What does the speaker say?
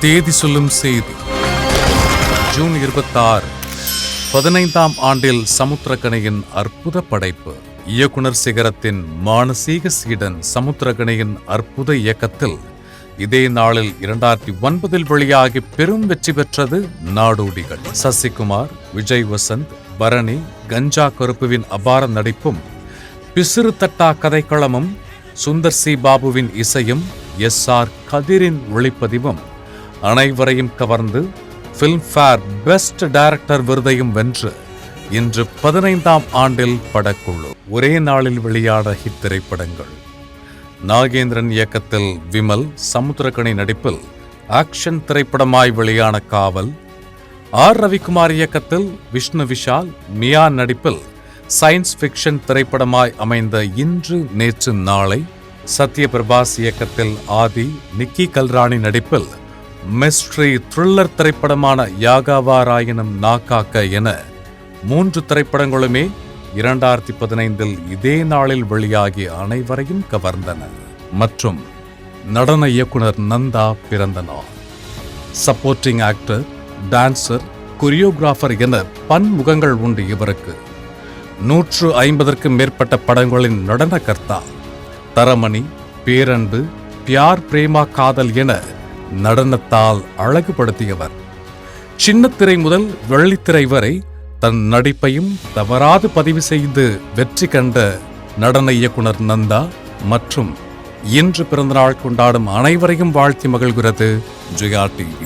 தேதி சொல்லும் செய்தி. ஜூன் இருபத்தாறு பதினைந்தாம் ஆண்டில் சமுத்திரக்கணையின் அற்புத படைப்பு. இயக்குனர் சிகரத்தின் மானசீக சீடன் சமுத்திரக்கணையின் அற்புத இயக்கத்தில் இதே நாளில் இரண்டாயிரத்தி ஒன்பதில் வெளியாகி பெரும் வெற்றி பெற்றது நாடோடிகள். சசிகுமார் விஜய் வசந்த் பரணி கஞ்சா கருப்புவின் அபார நடிப்பும் பிசிறு தட்டா கதைக்களமும் சுந்தர் சி. பாபுவின் இசையும் எஸ். ஆர். கதிரின் ஒளிப்பதிவும் அனைவரையும் கவர்ந்து ஃபில்ம்ஃபேர் பெஸ்ட் டைரக்டர் விருதையும் வென்று இன்று பதினைந்தாம் ஆண்டில் படக்குழு. ஒரே நாளில் வெளியான இத்திரைப்படங்கள் நாகேந்திரன் இயக்கத்தில் விமல் சமுத்திரக்கணி நடிப்பில் ஆக்ஷன் திரைப்படமாய் வெளியான காவல். ஆர். ரவிக்குமார் இயக்கத்தில் விஷ்ணு விஷால் மியா நடிப்பில் சயின்ஸ் ஃபிக்ஷன் திரைப்படமாய் அமைந்த இன்று நேற்று நாளை சத்யபிரபாஸ் இயக்கத்தில் ஆதி நிக்கி கல்ராணி நடிப்பில் மிஸ்ட்ரி த்ரில்லர் திரைப்படமான யாகாவாராயனும் நாக்காக்க என மூன்று திரைப்படங்களுமே இரண்டாயிரத்தி பதினைந்தில் இதே நாளில் வெளியாகி அனைவரையும் கவர்ந்தன. மற்றும் நடன இயக்குனர் நந்தா பிறந்த நாள் சப்போர்ட்டிங் ஆக்டர் டான்சர் கொரியோகிராஃபர் என பன்முகங்கள் உண்டு இவருக்கு. நூற்று ஐம்பதற்கும் மேற்பட்ட படங்களின் நடனகர்த்தா தரமணி பேரன்பு பியார் பிரேமா காதல் என நடனத்தால் அழகுபடுத்தியவர். சின்னத்திரை முதல் வெள்ளித்திரை வரை தன் நடிப்பையும் தவறாது பதிவு செய்து வெற்றி கண்ட நடன இயக்குனர் நந்தா மற்றும் இன்று பிறந்தநாள் கொண்டாடும் அனைவரையும் வாழ்த்தி மகிழ்கிறது ஜெயா டிவி.